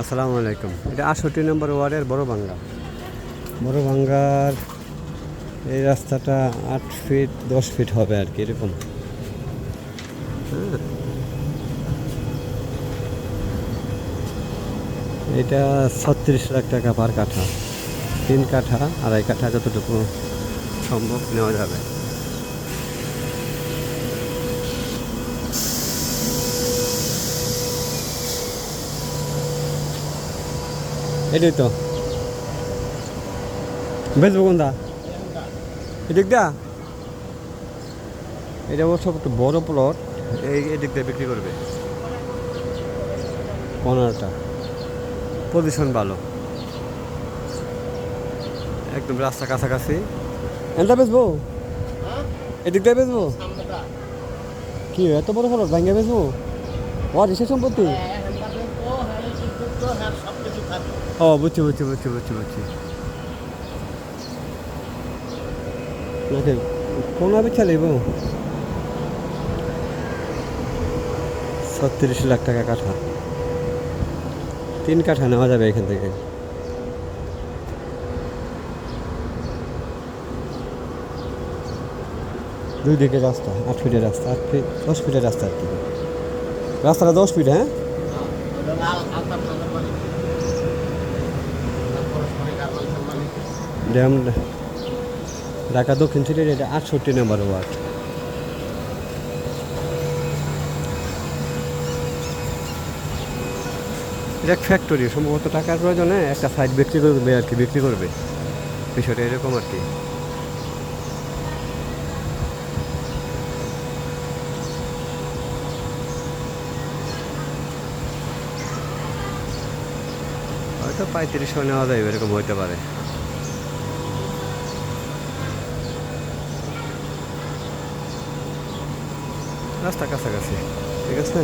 আসসালামু আলাইকুম। এটা আটষট্টি নম্বর ওয়ার্ডের বড় বাঙ্গা বড় বাঙ্গার এই রাস্তাটা আট ফিট, দশ ফিট হবে আর কি, এরকম। হ্যাঁ। এটা ছত্রিশ লাখ টাকা পার কাঠা। তিন কাঠা, আড়াই কাঠা যতটুকু সম্ভব নেওয়া যাবে। এটাই তো। বেচবো কোনটা এদিক দা? এটা অবশ্য একটু বড় প্লট এই এদিক দিয়ে বিক্রি করবে। পনেরোটা। পজিশন ভালো। একদম রাস্তা কাছাকাছি। এটা বেচবো? এদিক দিয়ে বেচবো? কি এত বড় প্লট ভাঙ্গে বেচবো? এসে সম্পত্তি? ও, বুঝছি বুঝছি বুঝছি বুঝছি বুঝছি। নাকি কোন বেচা নেব ছত্রিশ লাখ টাকা কাঠা। তিন কাঠা নেওয়া যাবে এখান থেকে। দুই দিকে রাস্তা, আট ফিটের রাস্তা, আট ফিট, দশ ফিটের রাস্তা আর কি। রাস্তাটা দশ ফিট হ্যাঁ? ড্যাম, ঢাকা দক্ষিণ সিটির এটা আটষট্টি নম্বর ওয়ার্ড। এটা এক ফ্যাক্টরি সম্ভবত টাকার প্রয়োজনে একটা সাইড বিক্রি করবে আর কি, বিক্রি করবে। বিষয়টা এরকম আর কি। হয়তো পঁয়ত্রিশশো নেওয়া যাবে, এরকম হইতে পারে। রাস্তা কাছাকাছি ঠিক আছে?